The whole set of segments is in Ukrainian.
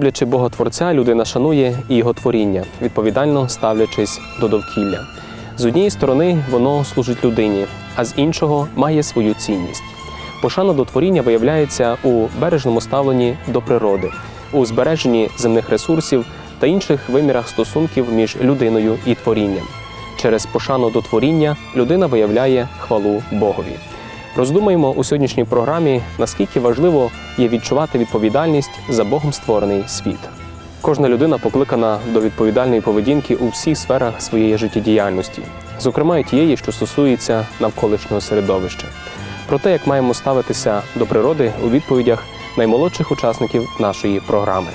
Люблячи Бога Творця, людина шанує і його творіння, відповідально ставлячись до довкілля. З однієї сторони, воно служить людині, а з іншого має свою цінність. Пошана до творіння виявляється у бережному ставленні до природи, у збереженні земних ресурсів та інших вимірах стосунків між людиною і творінням. Через пошану до творіння людина виявляє хвалу Богові. Роздумаємо у сьогоднішній програмі, наскільки важливо є відчувати відповідальність за Богом створений світ. Кожна людина покликана до відповідальної поведінки у всіх сферах своєї життєдіяльності, зокрема і тієї, що стосується навколишнього середовища. Про те, як маємо ставитися до природи у відповідях наймолодших учасників нашої програми.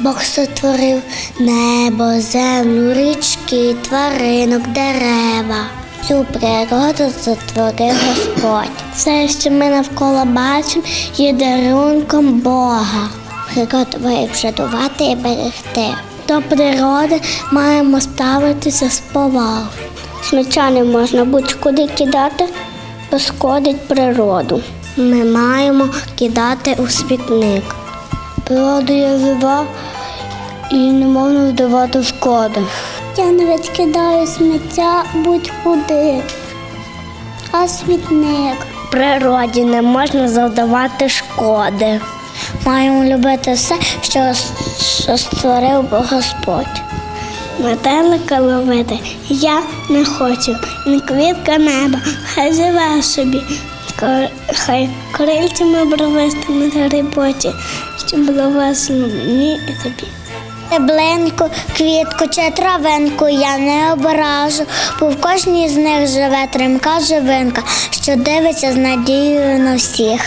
Бог сотворив небо, землю, річки, тваринок, дерева. Цю природу сотворив Господь. Все, що ми навколо бачимо, є дарунком Бога. Природу має вшанувати і берегти. До природи маємо ставитися з повагою. Сміття не можна будь-куди кидати, бо природу. Ми маємо кидати у смітник. Природа є жива і не можна здавати шкоди. Я не відкидаю сміття будь-куди. А смітник. Природі не можна завдавати шкоди. Маємо любити все, що, що створив Господь. Метелика ловити я не хочу, не квітка неба, хай живе собі, хай крильцями бровистими грибочі, щоб було весело мені і тобі. Стеблинку, квітку чи травинку я не ображу, бо в кожній з них живе тримка живинка, що дивиться з надією на всіх.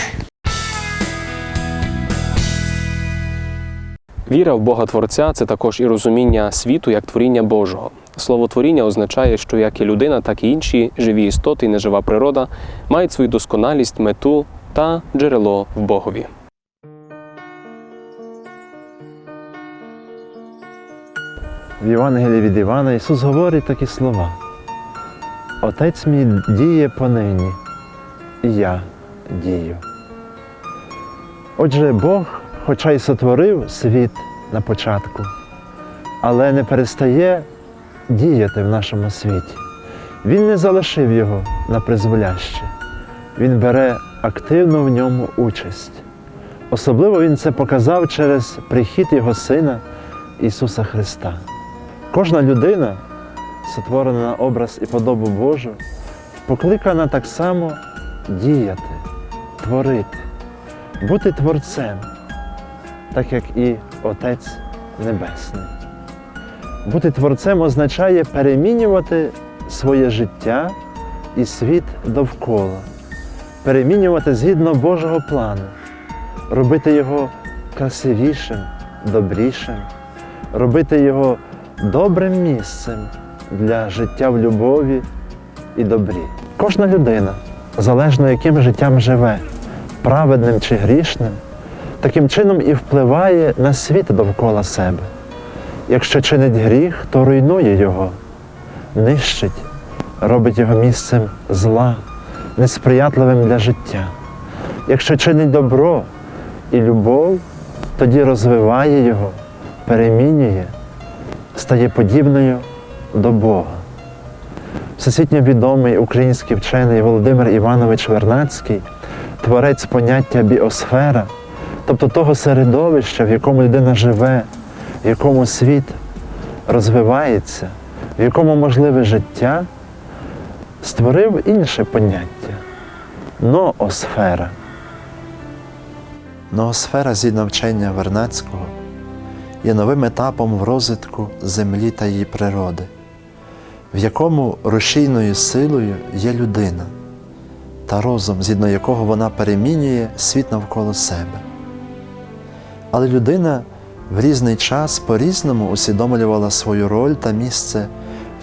Віра в Бога Творця це також і розуміння світу як творіння Божого. Слово творіння означає, що як і людина, так і інші живі істоти і нежива природа мають свою досконалість, мету та джерело в Богові. В Євангелії від Івана Ісус говорить такі слова. Отець мій діє понині, і я дію. Отже, Бог, хоча й сотворив світ на початку, але не перестає діяти в нашому світі. Він не залишив його на призволяще. Він бере активну в ньому участь. Особливо Він це показав через прихід Його Сина Ісуса Христа. Кожна людина, сотворена на образ і подобу Божу, покликана так само діяти, творити, бути творцем, так як і Отець Небесний. Бути творцем означає перемінювати своє життя і світ довкола, перемінювати згідно Божого плану, робити його красивішим, добрішим, робити його добрим місцем для життя в любові і добрі. Кожна людина, залежно яким життям живе, праведним чи грішним, таким чином і впливає на світ довкола себе. Якщо чинить гріх, то руйнує його, нищить, робить його місцем зла, несприятливим для життя. Якщо чинить добро і любов, тоді розвиває його, перемінює, стає подібною до Бога. Всесвітньо відомий український вчений Володимир Іванович Вернацький, творець поняття біосфера, тобто того середовища, в якому людина живе, в якому світ розвивається, в якому можливе життя, створив інше поняття ноосфера. Ноосфера згідно вчення Вернацького є новим етапом в розвитку землі та її природи, в якому рушійною силою є людина та розум, згідно якого вона перемінює світ навколо себе. Але людина в різний час по-різному усвідомлювала свою роль та місце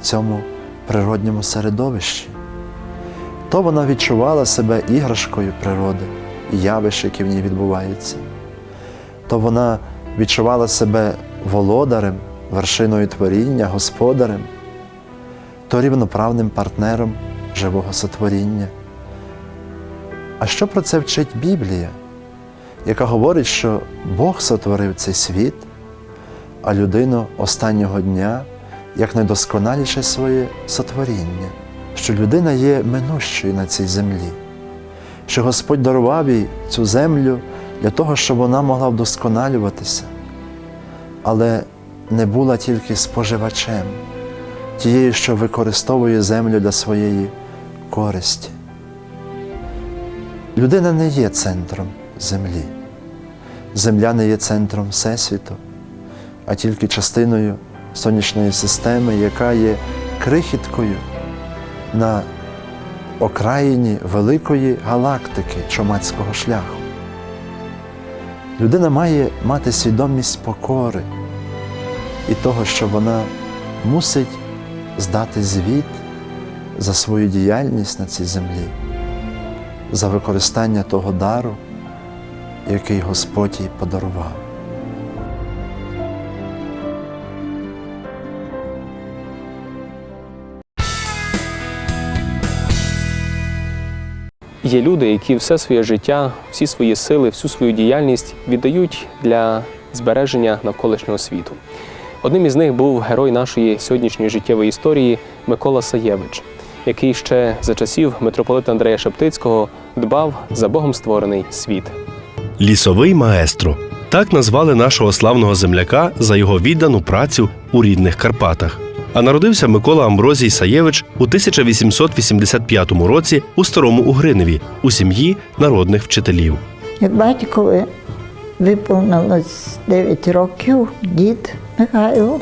в цьому природньому середовищі. То вона відчувала себе іграшкою природи і явищ, які в ній відбуваються, то вона відчувала себе володарем, вершиною творіння, господарем, то рівноправним партнером живого сотворіння. А що про це вчить Біблія? яка говорить, що Бог сотворив цей світ, а людину останнього дня як найдосконаліше своє сотворіння, що людина є минущою на цій землі, що Господь дарував їй цю землю для того, щоб вона могла вдосконалюватися, але не була тільки споживачем, тією, що використовує землю для своєї користі. Людина не є центром землі. Земля не є центром Всесвіту, а тільки частиною сонячної системи, яка є крихіткою на окраїні великої галактики чомацького шляху. Людина має мати свідомість покори і того, що вона мусить здати звіт за свою діяльність на цій землі, за використання того дару, який Господь їй подарував. Є люди, які все своє життя, всі свої сили, всю свою діяльність віддають для збереження навколишнього світу. Одним із них був герой нашої сьогоднішньої життєвої історії Микола Саєвич, який ще за часів митрополита Андрея Шептицького дбав за Богом створений світ. Лісовий маестро. Так назвали нашого славного земляка за його віддану працю у рідних Карпатах. А народився Микола Амброзій Саєвич у 1885 році у Старому Угриневі у сім'ї народних вчителів. Як батькові виповнилось 9 років, дід Михайло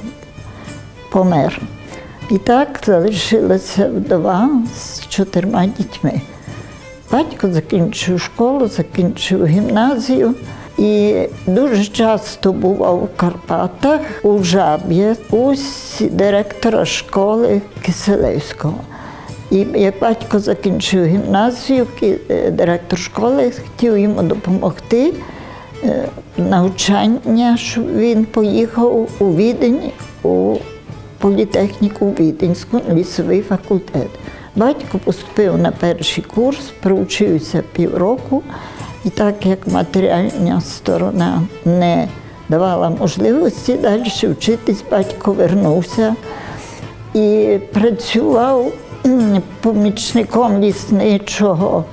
помер. І так залишилася вдова з чотирма дітьми. Батько закінчив школу, закінчив гімназію і дуже часто бував в Карпатах у жабі у директора школи Киселевського. І як батько закінчив гімназію, е, директор школи хотів йому допомогти е, навчання, щоб він поїхав у Відень у політехніку Віденську, лісовий факультет. Батько поступив на перший курс, проучився півроку, і так як матеріальна сторона не давала можливості далі вчитись, батько вернувся і працював помічником лісничого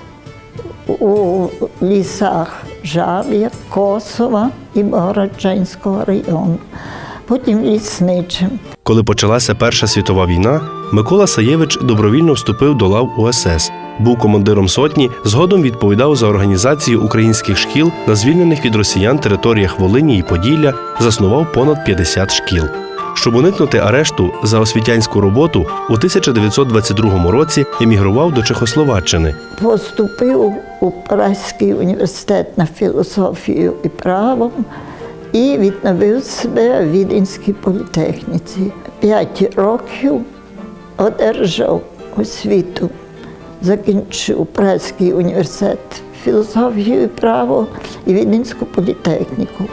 у лісах Жаб'я, Косова і Богородчанського району. Потім лісничим. Коли почалася Перша світова війна, Микола Саєвич добровільно вступив до лав УСС. Був командиром сотні, згодом відповідав за організацію українських шкіл на звільнених від росіян територіях Волині і Поділля, заснував понад 50 шкіл. Щоб уникнути арешту за освітянську роботу, у 1922 році емігрував до Чехословаччини. Поступив у Празький університет на філософію і право і відновив себе в Віденській політехніці. П'ять років одержав освіту, закінчив Празький університет філософію і право і Віденську політехніку.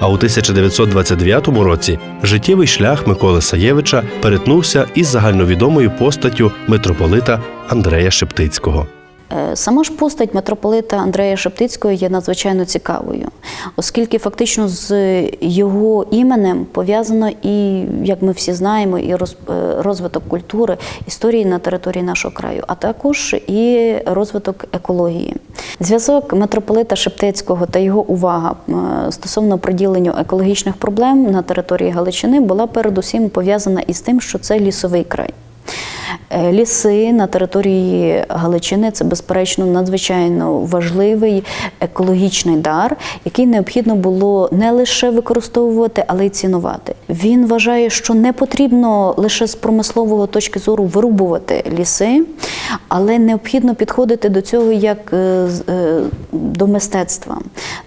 А у 1929 році життєвий шлях Миколи Саєвича перетнувся із загальновідомою постаттю митрополита Андрея Шептицького. Е, Сама ж постать митрополита Андрея Шептицького є надзвичайно цікавою, оскільки фактично з його іменем пов'язано і, як ми всі знаємо, і е, розвиток культури, історії на території нашого краю, а також і розвиток екології. Зв'язок митрополита Шептицького та його увага е, стосовно приділення екологічних проблем на території Галичини була передусім пов'язана із тим, що це лісовий край. Е, Ліси на території Галичини це безперечно надзвичайно важливий екологічний дар, який необхідно було не лише використовувати, але й цінувати. Він вважає, що не потрібно лише з промислового точки зору вирубувати ліси, але необхідно підходити до цього як е, е, до мистецтва,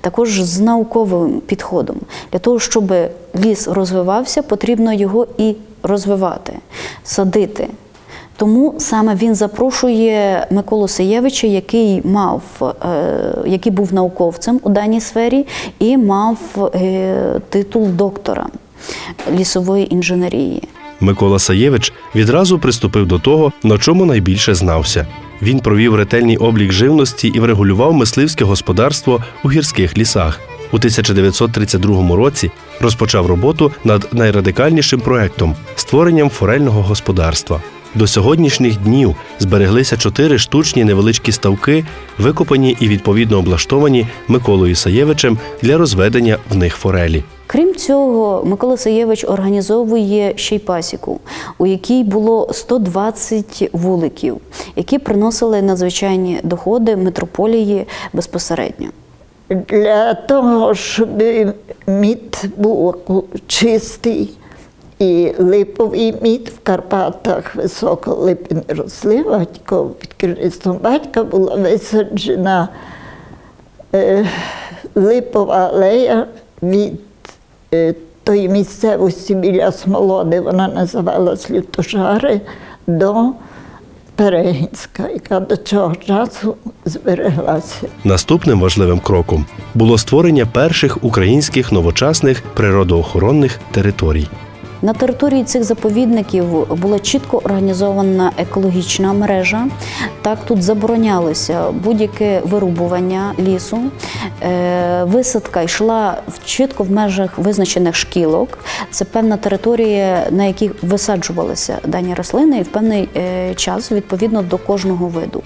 також з науковим підходом. Для того, щоб ліс розвивався, потрібно його і розвивати, садити. Тому саме він запрошує Миколу Сиєвича, який мав, е, який був науковцем у даній сфері і мав е, титул доктора лісової інженерії. Микола Саєвич відразу приступив до того, на чому найбільше знався Він провів ретельний облік живності і врегулював мисливське господарство у гірських лісах. У 1932 році розпочав роботу над найрадикальнішим проектом створенням форельного господарства. До сьогоднішніх днів збереглися чотири штучні невеличкі ставки, викопані і відповідно облаштовані Миколою Саєвичем для розведення в них форелі. Крім цього, Микола Саєвич організовує ще й пасіку, у якій було 120 вуликів, які приносили надзвичайні доходи митрополії безпосередньо. Для того, щоб мід був чистий і липовий мід в Карпатах високолипні росли, батько під керівництвом батька була висаджена е, липова алея від е, тої місцевості біля Смолоди, вона називалась Лютожари, до Перегінська, яка до цього часу збереглася. Наступним важливим кроком було створення перших українських новочасних природоохоронних територій. На території цих заповідників була чітко організована екологічна мережа. Так тут заборонялося будь-яке вирубування лісу. Е, Висадка йшла чітко в межах визначених шкілок. Це певна територія, на якій висаджувалися дані рослини, і в певний е, час відповідно до кожного виду.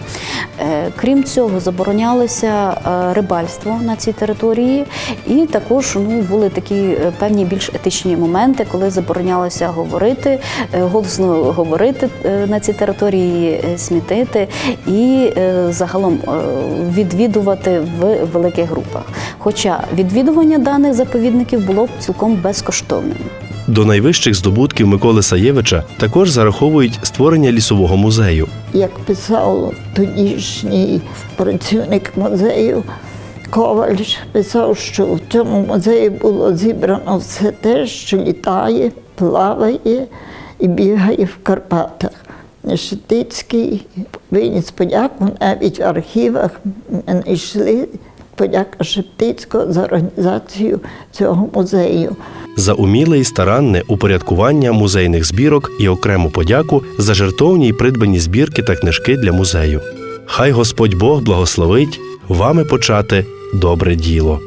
Е, Крім цього, заборонялося рибальство на цій території, і також ну, були такі певні більш етичні моменти, коли заборонялося говорити, е, голосно говорити е, на цій території, е, смітити і загалом відвідувати в великих групах. Хоча відвідування даних заповідників було цілком безкоштовним. До найвищих здобутків Миколи Саєвича також зараховують створення лісового музею. Як писав тодішній працівник музею Коваль, писав, що в цьому музеї було зібрано все те, що літає, плаває і бігає в Карпатах. Нешетицький виніс подяку навіть в архівах знайшли подяка Шептицького за організацію цього музею. За уміле і старанне упорядкування музейних збірок і окрему подяку за жертовні й придбані збірки та книжки для музею. Хай Господь Бог благословить вами почати добре діло.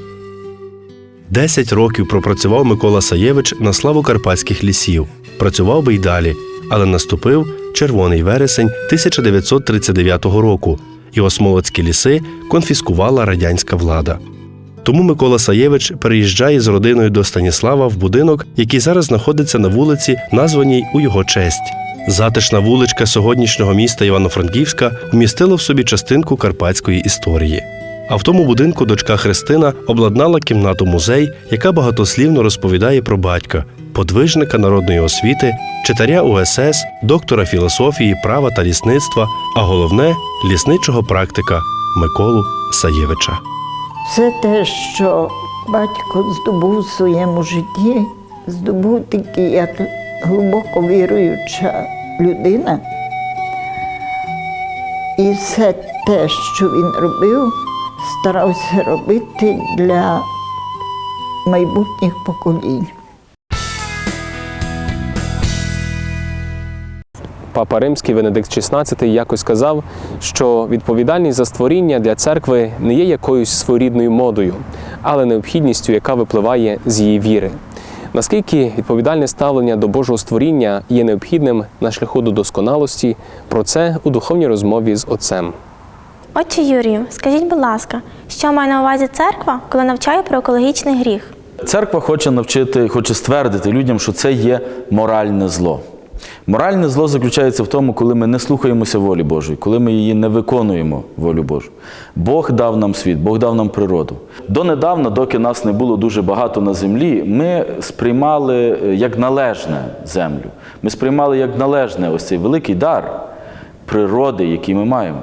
Десять років пропрацював Микола Саєвич на славу карпатських лісів. Працював би й далі, але наступив червоний вересень 1939 року, і осмолоцькі ліси конфіскувала радянська влада. Тому Микола Саєвич переїжджає з родиною до Станіслава в будинок, який зараз знаходиться на вулиці, названій у його честь. Затишна вуличка сьогоднішнього міста Івано-Франківська вмістила в собі частинку карпатської історії. А в тому будинку дочка Христина обладнала кімнату музей, яка багатослівно розповідає про батька, подвижника народної освіти, читаря УСС, доктора філософії, права та лісництва, а головне лісничого практика Миколу Саєвича. Все те, що батько здобув в своєму житті, здобув тільки як глибоко віруюча людина. І все те, що він робив, старався робити для майбутніх поколінь. Папа Римський Венедикт XVI якось сказав, що відповідальність за створіння для церкви не є якоюсь своєрідною модою, але необхідністю, яка випливає з її віри. Наскільки відповідальне ставлення до Божого створіння є необхідним на шляху до досконалості, про це у духовній розмові з отцем. Отче Юрію, скажіть, будь ласка, що має на увазі церква, коли навчає про екологічний гріх? Церква хоче навчити, хоче ствердити людям, що це є моральне зло. Моральне зло заключається в тому, коли ми не слухаємося волі Божої, коли ми її не виконуємо волю Божу. Бог дав нам світ, Бог дав нам природу. Донедавна, доки нас не було дуже багато на землі, ми сприймали е, як належне землю. Ми сприймали як належне ось цей великий дар природи, який ми маємо.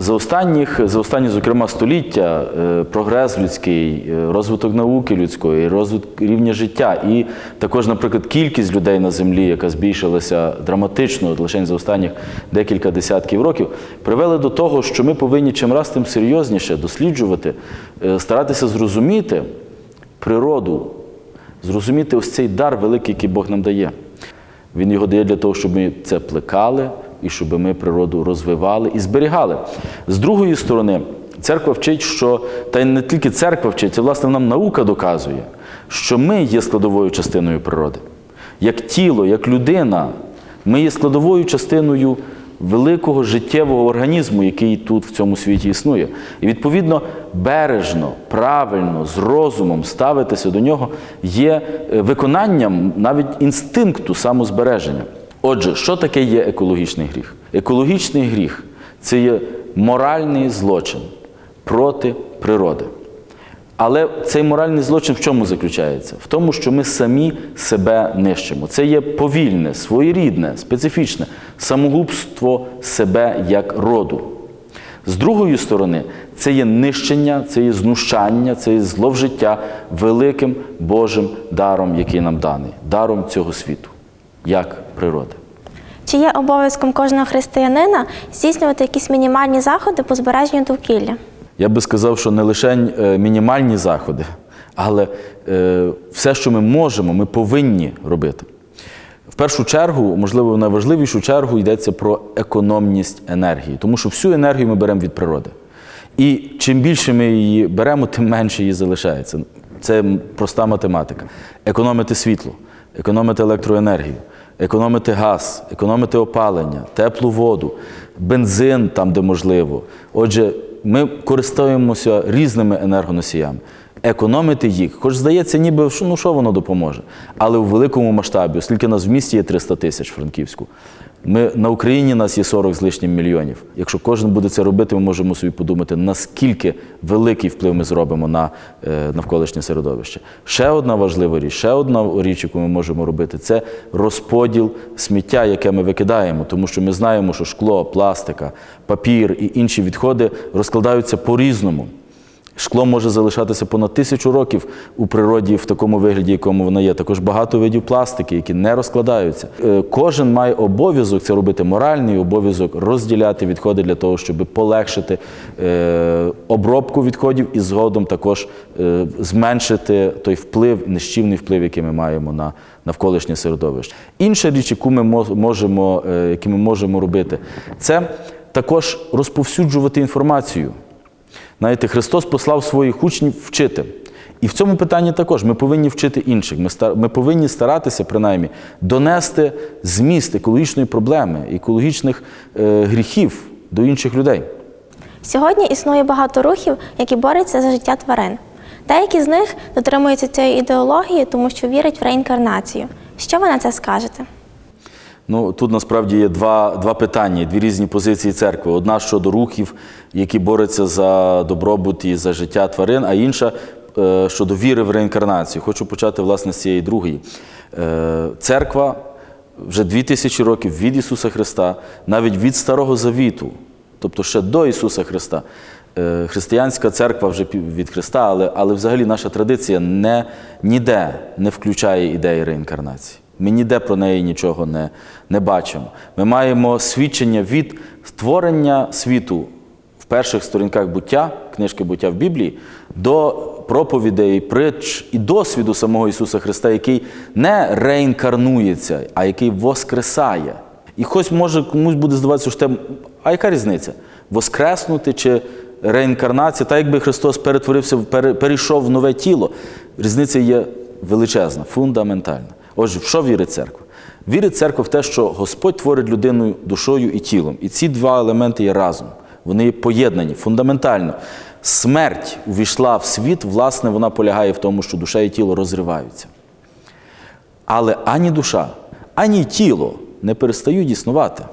За останніх, за останні, зокрема, століття е, прогрес людський, е, розвиток науки людської, розвиток рівня життя, і також, наприклад, кількість людей на землі, яка збільшилася драматично лише за останніх декілька десятків років, привели до того, що ми повинні чим раз тим серйозніше досліджувати, е, старатися зрозуміти природу, зрозуміти ось цей дар великий, який Бог нам дає. Він його дає для того, щоб ми це плекали, і щоб ми природу розвивали і зберігали. З другої сторони, церква вчить, що та й не тільки церква вчить, а власне нам наука доказує, що ми є складовою частиною природи. Як тіло, як людина, ми є складовою частиною великого життєвого організму, який тут в цьому світі існує. І відповідно бережно, правильно, з розумом ставитися до нього є е, виконанням навіть інстинкту самозбереження. Отже, що таке є екологічний гріх? Екологічний гріх це є моральний злочин проти природи. Але цей моральний злочин в чому заключається? В тому, що ми самі себе нищимо. Це є повільне, своєрідне, специфічне самогубство себе як роду. З другої сторони, це є нищення, це є знущання, це є зловжиття великим Божим даром, який нам даний, даром цього світу, як природи. Чи є обов'язком кожного християнина здійснювати якісь мінімальні заходи по збереженню довкілля? Я би сказав, що не лише е, мінімальні заходи, але е, все, що ми можемо, ми повинні робити. В першу чергу, можливо, в найважливішу чергу йдеться про економність енергії, тому що всю енергію ми беремо від природи. І чим більше ми її беремо, тим менше її залишається. Це проста математика. Економити світло, економити електроенергію, економити газ, економити опалення, теплу воду, бензин там, де можливо. Отже, ми користуємося різними енергоносіями. Економити їх, хоч здається, ніби ну що воно допоможе. Але у великому масштабі, оскільки нас в місті є 300 тисяч Франківську, ми, на Україні нас є 40 з лишнім мільйонів. Якщо кожен буде це робити, ми можемо собі подумати, наскільки великий вплив ми зробимо на е, навколишнє середовище. Ще одна важлива річ, ще одна річ, яку ми можемо робити, це розподіл сміття, яке ми викидаємо, тому що ми знаємо, що шкло, пластика, папір і інші відходи розкладаються по-різному. Шкло може залишатися понад тисячу років у природі в такому вигляді, якому воно є. Також багато видів пластики, які не розкладаються. Е, Кожен має обов'язок це робити моральний обов'язок розділяти відходи для того, щоб полегшити е, обробку відходів і згодом також е, зменшити той вплив, нищівний вплив, який ми маємо на навколишнє середовище. Інша річ, яку ми можемо, які ми можемо робити, це також розповсюджувати інформацію. Знаєте, Христос послав своїх учнів вчити. І в цьому питанні також ми повинні вчити інших. Ми, ста- ми повинні старатися, принаймні, донести зміст екологічної проблеми, екологічних е, гріхів до інших людей. Сьогодні існує багато рухів, які борються за життя тварин. Деякі з них дотримуються цієї ідеології, тому що вірять в реінкарнацію. Що ви на це скажете? Ну, тут насправді є два, два питання, дві різні позиції церкви. Одна щодо рухів, які борються за добробут і за життя тварин, а інша е, щодо віри в реінкарнацію. Хочу почати, власне, з цієї другої. Е, Церква вже дві тисячі років від Ісуса Христа, навіть від Старого Завіту, тобто ще до Ісуса Христа. Е, Християнська церква вже від Христа, але, але взагалі наша традиція не, ніде не включає ідеї реінкарнації. Ми ніде про неї нічого не, не бачимо. Ми маємо свідчення від створення світу в перших сторінках буття, книжки буття в Біблії, до проповідей, притч і досвіду самого Ісуса Христа, який не реінкарнується, а який воскресає. І хтось може комусь буде здаватися, що те, а яка різниця? Воскреснути чи реінкарнація, так якби Христос перетворився, перейшов в нове тіло. Різниця є величезна, фундаментальна. Отже, в що вірить церква? Вірить церква в те, що Господь творить людину душою і тілом. І ці два елементи є разом. Вони є поєднані фундаментально. Смерть увійшла в світ, власне, вона полягає в тому, що душа і тіло розриваються. Але ані душа, ані тіло не перестають існувати.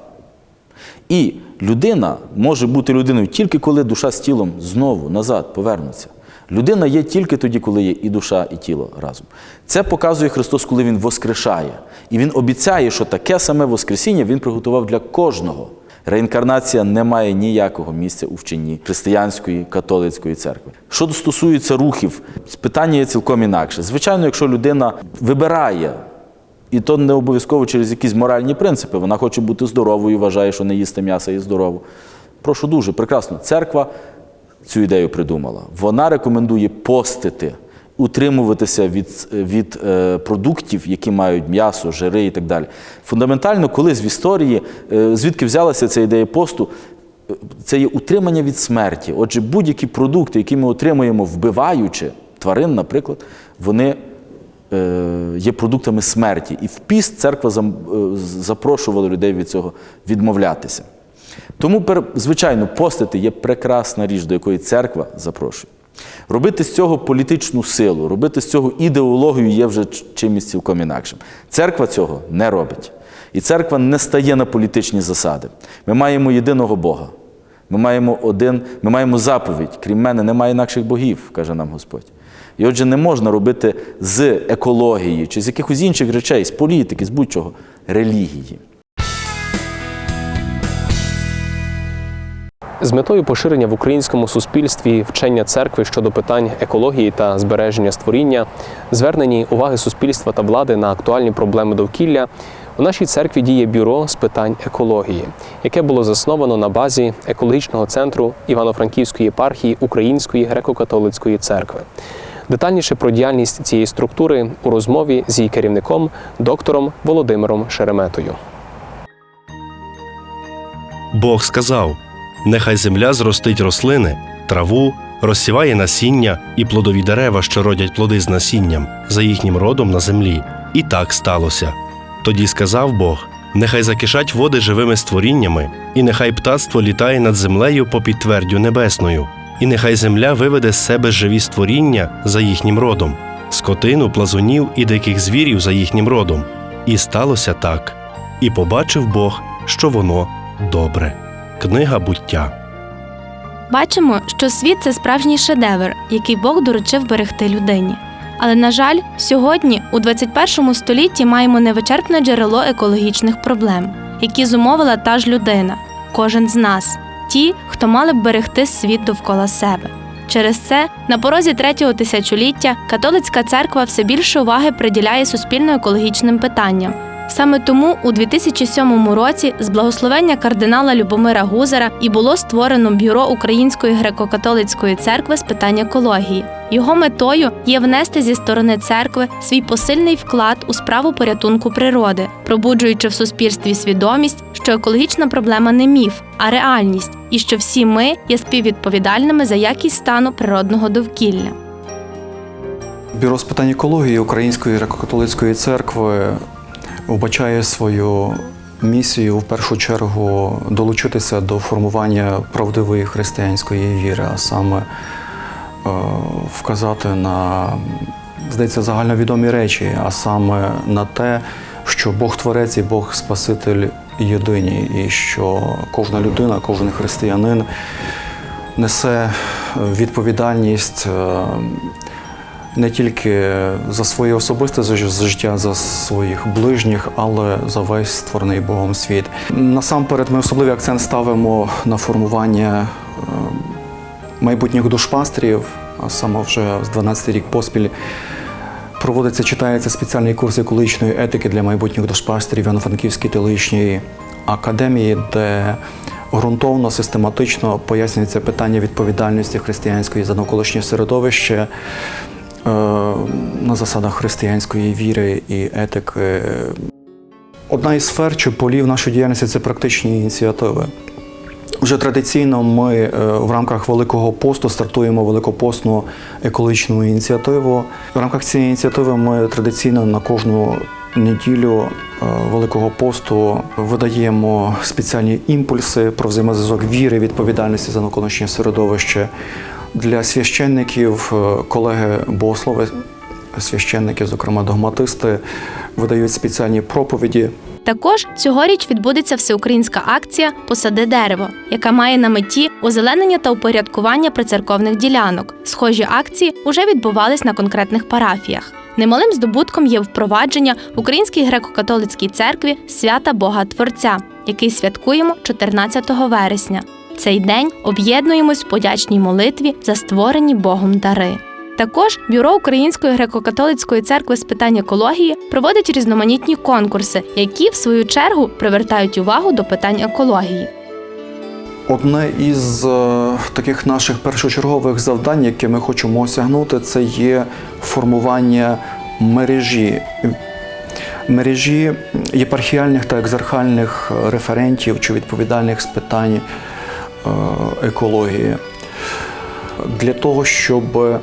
І людина може бути людиною тільки коли душа з тілом знову назад повернуться. Людина є тільки тоді, коли є і душа, і тіло разом. Це показує Христос, коли Він воскрешає. І Він обіцяє, що таке саме Воскресіння Він приготував для кожного. Реінкарнація не має ніякого місця у вченні християнської католицької церкви. Що стосується рухів, питання є цілком інакше. Звичайно, якщо людина вибирає і то не обов'язково через якісь моральні принципи. Вона хоче бути здоровою, вважає, що не їсти м'ясо і здорово. Прошу дуже, прекрасно. Церква цю ідею придумала. Вона рекомендує постити утримуватися від, від е, продуктів, які мають м'ясо, жири і так далі. Фундаментально, колись в історії, е, звідки взялася ця ідея посту, е, це є утримання від смерті. Отже, будь-які продукти, які ми отримуємо, вбиваючи тварин, наприклад, вони е, є продуктами смерті. І в піст церква е, запрошувала людей від цього відмовлятися. Тому, звичайно, постити є прекрасна річ, до якої церква запрошує. Робити з цього політичну силу, робити з цього ідеологію є вже чимось цілком інакшим. Церква цього не робить. І церква не стає на політичні засади. Ми маємо єдиного Бога. Ми маємо один, ми маємо заповідь. Крім мене, немає інакших богів, каже нам Господь. І отже, не можна робити з екології чи з якихось інших речей, з політики, з будь-чого, релігії. З метою поширення в українському суспільстві вчення церкви щодо питань екології та збереження створіння, звернені уваги суспільства та влади на актуальні проблеми довкілля, у нашій церкві діє бюро з питань екології, яке було засновано на базі екологічного центру Івано-Франківської єпархії Української греко-католицької церкви. Детальніше про діяльність цієї структури у розмові з її керівником, доктором Володимиром Шереметою. Бог сказав: Нехай земля зростить рослини, траву, розсіває насіння і плодові дерева, що родять плоди з насінням, за їхнім родом на землі. І так сталося. Тоді сказав Бог: Нехай закишать води живими створіннями, і нехай птацтво літає над землею по підтвердю небесною, і нехай земля виведе з себе живі створіння за їхнім родом, скотину, плазунів і диких звірів за їхнім родом. І сталося так. І побачив Бог, що воно добре. Книга буття. Бачимо, що світ це справжній шедевр, який Бог доручив берегти людині. Але, на жаль, сьогодні, у 21 столітті, маємо невичерпне джерело екологічних проблем, які зумовила та ж людина, кожен з нас, ті, хто мали б берегти світ довкола себе. Через це на порозі третього тисячоліття католицька церква все більше уваги приділяє суспільно-екологічним питанням. Саме тому у 2007 році з благословення кардинала Любомира Гузера і було створено бюро Української греко-католицької церкви з питань екології. Його метою є внести зі сторони церкви свій посильний вклад у справу порятунку природи, пробуджуючи в суспільстві свідомість, що екологічна проблема не міф, а реальність, і що всі ми є співвідповідальними за якість стану природного довкілля. Бюро з питань екології Української греко-католицької церкви вбачає свою місію в першу чергу долучитися до формування правдивої християнської віри, а саме е, вказати на, здається, загальновідомі речі, а саме на те, що Бог Творець і Бог Спаситель єдині, і що кожна людина, кожен християнин несе відповідальність. Не тільки за своє особисте життя, за своїх ближніх, але за весь створений Богом світ. Насамперед, ми особливий акцент ставимо на формування е, майбутніх душпастрів, а саме вже з 12 рік поспіль. Проводиться, читається спеціальний курс екологічної етики для майбутніх душпастерів Івано-Франківській теологічній академії, де ґрунтовно, систематично пояснюється питання відповідальності християнської за навколишнє середовище на засадах християнської віри і етики. Одна із сфер чи полів нашої діяльності це практичні ініціативи. Вже традиційно ми е, в рамках Великого посту стартуємо великопостну екологічну ініціативу. В рамках цієї ініціативи ми традиційно на кожну неділю е, Великого посту видаємо спеціальні імпульси про взаємозв'язок віри, відповідальності за навколишнє середовище. Для священників, е, колеги богослови, священники, зокрема догматисти, видають спеціальні проповіді Також цьогоріч відбудеться всеукраїнська акція Посади дерево, яка має на меті озеленення та упорядкування прицерковних ділянок. Схожі акції вже відбувались на конкретних парафіях. Немалим здобутком є впровадження в Українській греко-католицькій церкві свята Бога Творця, який святкуємо 14 вересня. Цей день об'єднуємось в подячній молитві за створені Богом дари. Також бюро Української греко-католицької церкви з питань екології проводить різноманітні конкурси, які в свою чергу привертають увагу до питань екології. Одне із е, таких наших першочергових завдань, яке ми хочемо осягнути, це є формування мережі. Мережі єпархіальних та екзархальних референтів чи відповідальних з питань е, екології. Для того, щоб е,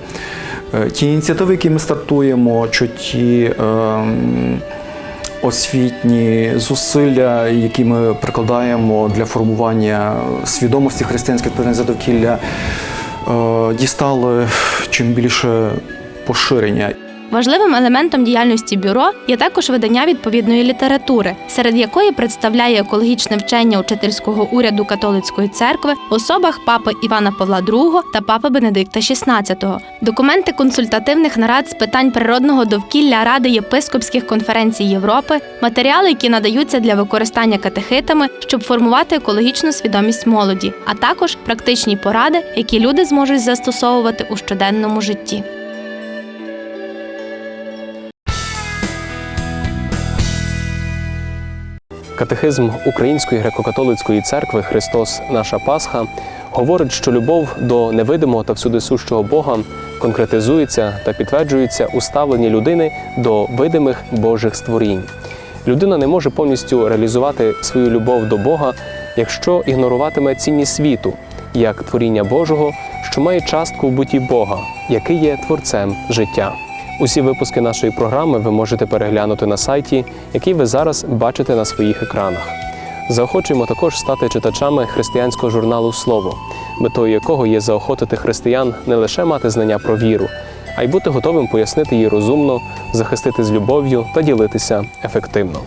ті ініціативи, які ми стартуємо, чи ті ем, освітні зусилля, які ми прикладаємо для формування свідомості відповідальності за довкілля, е, дістали чим більше поширення. Важливим елементом діяльності бюро є також видання відповідної літератури, серед якої представляє екологічне вчення учительського уряду католицької церкви в особах папи Івана Павла II та папи Бенедикта XVI, документи консультативних нарад з питань природного довкілля Ради єпископських конференцій Європи, матеріали, які надаються для використання катехитами, щоб формувати екологічну свідомість молоді, а також практичні поради, які люди зможуть застосовувати у щоденному житті. Катехизм Української греко-католицької церкви Христос наша Пасха говорить, що любов до невидимого та всюдисущого Бога конкретизується та підтверджується у ставленні людини до видимих Божих створінь. Людина не може повністю реалізувати свою любов до Бога, якщо ігноруватиме цінність світу як творіння Божого, що має частку в буті Бога, який є творцем життя. Усі випуски нашої програми ви можете переглянути на сайті, який ви зараз бачите на своїх екранах. Заохочуємо також стати читачами християнського журналу Слово, метою якого є заохотити християн не лише мати знання про віру, а й бути готовим пояснити її розумно, захистити з любов'ю та ділитися ефективно.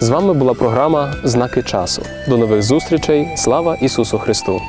З вами була програма Знаки часу. До нових зустрічей. Слава Ісусу Христу!